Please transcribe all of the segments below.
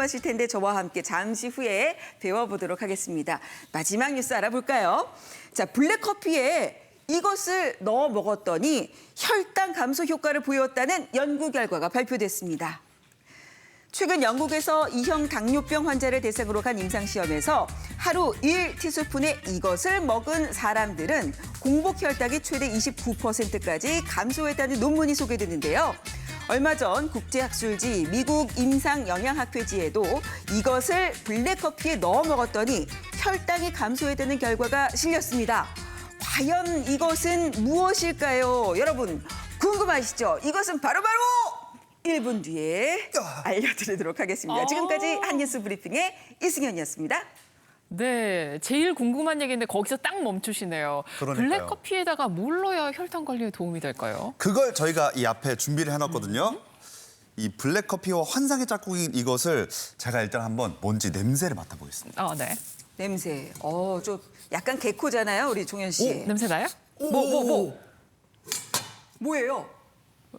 하실 텐데 저와 함께 잠시 후에 배워보도록 하겠습니다. 마지막 뉴스 알아볼까요? 자, 블랙커피에 이것을 넣어 먹었더니 혈당 감소 효과를 보였다는 연구 결과가 발표됐습니다. 최근 영국에서 이형 당뇨병 환자를 대상으로 간 임상시험에서 하루 1티스푼의 이것을 먹은 사람들은 공복 혈당이 최대 29%까지 감소했다는 논문이 소개됐는데요. 얼마 전 국제학술지 미국 임상영양학회지에도 이것을 블랙커피에 넣어 먹었더니 혈당이 감소했다는 결과가 실렸습니다. 과연 이것은 무엇일까요? 여러분 궁금하시죠? 이것은 바로 바로 1분 뒤에 알려드리도록 하겠습니다. 아. 지금까지 한뉴스 브리핑의 이승현이었습니다. 네, 제일 궁금한 얘기인데 거기서 딱 멈추시네요. 그러니까요. 블랙 커피에다가 뭘 넣어야 혈당 관리에 도움이 될까요? 그걸 저희가 이 앞에 준비를 해놨거든요. 이 블랙 커피와 환상의 짝꿍인 이것을 제가 일단 한번 뭔지 냄새를 맡아보겠습니다. 아, 네. 냄새. 어, 좀 약간 개코잖아요, 우리 종현 씨. 냄새 나요? 뭐, 뭐, 뭐. 뭐예요?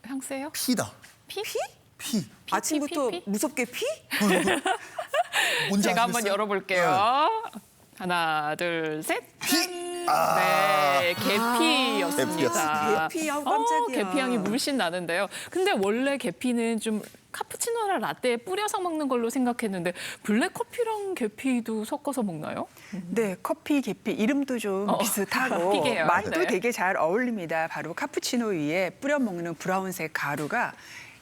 향수예요? 피다. 피? 피? 피. 아침부터 피, 피? 무섭게 피? 뭔지 제가 한번 아시겠어요? 열어볼게요. 하나, 둘, 셋. 네. 피. 아. 네, 계피였습니다. 계피, 아우, 깜짝이야. 어, 계피 향이 물씬 나는데요. 근데 원래 계피는 좀 카푸치노나 라떼에 뿌려서 먹는 걸로 생각했는데 블랙 커피랑 계피도 섞어서 먹나요? 네, 커피, 계피 이름도 좀 어, 비슷하고. 맛도 네. 되게 잘 어울립니다. 바로 카푸치노 위에 뿌려 먹는 브라운색 가루가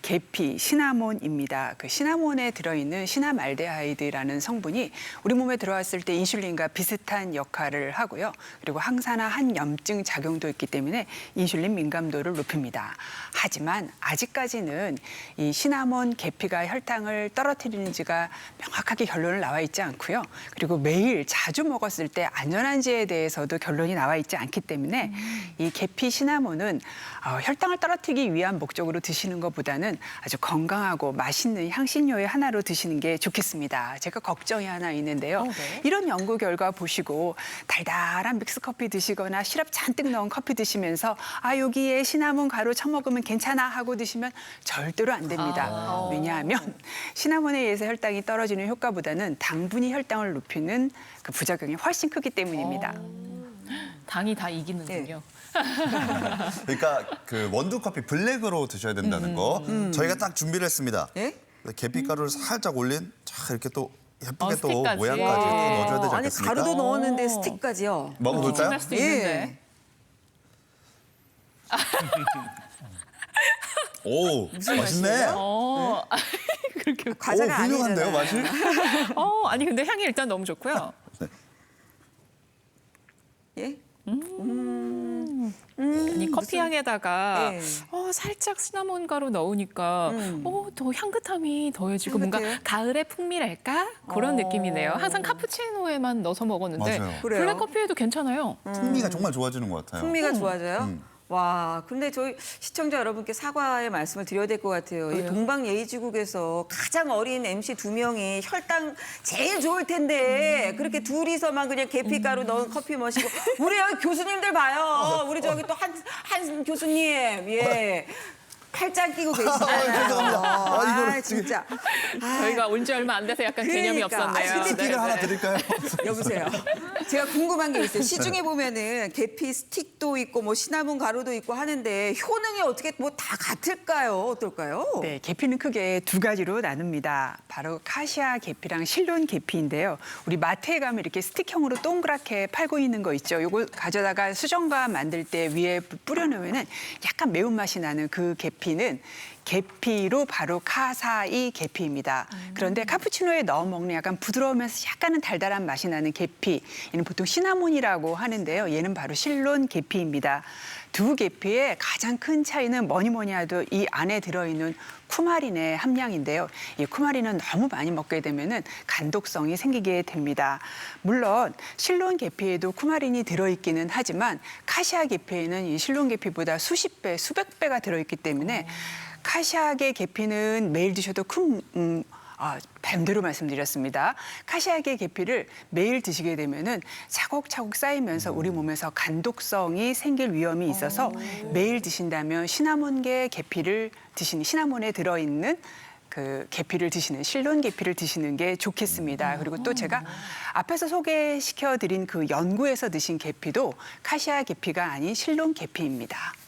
계피, 시나몬입니다. 그 시나몬에 들어있는 시나말데하이드라는 성분이 우리 몸에 들어왔을 때 인슐린과 비슷한 역할을 하고요. 그리고 항산화 한염증 작용도 있기 때문에 인슐린 민감도를 높입니다. 하지만 아직까지는 이 시나몬 계피가 혈당을 떨어뜨리는지가 명확하게 결론을 나와 있지 않고요. 그리고 매일 자주 먹었을 때 안전한지에 대해서도 결론이 나와 있지 않기 때문에 이 계피 시나몬은 어, 혈당을 떨어뜨리기 위한 목적으로 드시는 것보다는 아주 건강하고 맛있는 향신료의 하나로 드시는 게 좋겠습니다. 제가 걱정이 하나 있는데요. 어, 네. 이런 연구 결과 보시고 달달한 믹스 커피 드시거나 시럽 잔뜩 넣은 커피 드시면서 아 여기에 시나몬 가루 쳐먹으면 괜찮아 하고 드시면 절대로 안 됩니다. 아. 왜냐하면 시나몬에 의해서 혈당이 떨어지는 효과보다는 당분이 혈당을 높이는 그 부작용이 훨씬 크기 때문입니다. 당이 다 이기는군요. 그러니까 그 원두 커피 블랙으로 드셔야 된다는 거 저희가 딱 준비를 했습니다. 예? 계피 가루를 살짝 올린 자 이렇게 또 예쁘게 어, 또 스틱까지. 모양까지 또 넣어줘야 되지 아니, 않겠습니까? 가루도 넣었는데 오. 스틱까지요. 먹어볼까요? 할 수도 예. 있는데. 오 맛있네. 어, 그렇게. 과자가 오, 훌륭한데요 아니잖아요. 맛이? 어, 아니 근데 향이 일단 너무 좋고요. 예? 이 커피 향에다가 네. 어, 살짝 시나몬 가루 넣으니까 음. 어, 더 향긋함이 더해지고 향긋해요? 뭔가 가을의 풍미랄까 그런 어. 느낌이네요. 항상 카푸치노에만 넣어서 먹었는데 맞아요. 그래요? 블랙 커피에도 괜찮아요. 풍미가 정말 좋아지는 것 같아요. 풍미가 좋아져요? 음. 와, 근데 저희 시청자 여러분께 사과의 말씀을 드려야 될 것 같아요. 이 왜요? 동방 예의지국에서 가장 어린 MC 두 명이 혈당 제일 좋을 음. 텐데 그렇게 둘이서만 그냥 계피가루 넣은 커피 마시고 우리 여기 교수님들 봐요. 우리 저기 또 한 한 교수님 예. 팔짱 끼고 계시잖아요. 아. 아, 이거를 아, 진짜. 아, 저희가 온 지 얼마 안 돼서 약간 개념이 그러니까. 없었네요. 아, 스티키를 네, 하나 네. 드릴까요? 여보세요. 제가 궁금한 게 있어요. 시중에 보면은 계피 스틱도 있고 뭐 시나몬 가루도 있고 하는데 효능이 어떻게 뭐 다 같을까요? 어떨까요? 네, 계피는 크게 두 가지로 나눕니다. 바로 카시아 계피랑 실론 계피인데요. 우리 마트에 가면 이렇게 스틱형으로 동그랗게 팔고 있는 거 있죠. 요거 가져다가 수정과 만들 때 위에 뿌려놓으면 약간 매운맛이 나는 그 계피 는 계피로 바로 카사이 계피입니다. 그런데 카푸치노에 넣어 먹는 약간 부드러우면서 약간은 달달한 맛이 나는 계피. 이는 보통 시나몬이라고 하는데요. 얘는 바로 실론 계피입니다. 두 계피의 가장 큰 차이는 뭐니 뭐니 해도 이 안에 들어있는 쿠마린의 함량인데요. 이 쿠마린은 너무 많이 먹게 되면은 간독성이 생기게 됩니다. 물론 실론 계피에도 쿠마린이 들어있기는 하지만 카시아 계피에는 이 실론 계피보다 수십 배, 수백 배가 들어있기 때문에 카시아계 계피는 매일 드셔도 큰 음, 아, 반대로 말씀드렸습니다. 카시아계 계피를 매일 드시게 되면은 차곡차곡 쌓이면서 우리 몸에서 간독성이 생길 위험이 있어서 매일 드신다면 시나몬계 계피를 드시는 시나몬에 들어있는 그 계피를 드시는 실론 계피를 드시는 게 좋겠습니다. 그리고 또 제가 앞에서 소개시켜 드린 그 연구에서 드신 계피도 카시아 계피가 아닌 실론 계피입니다.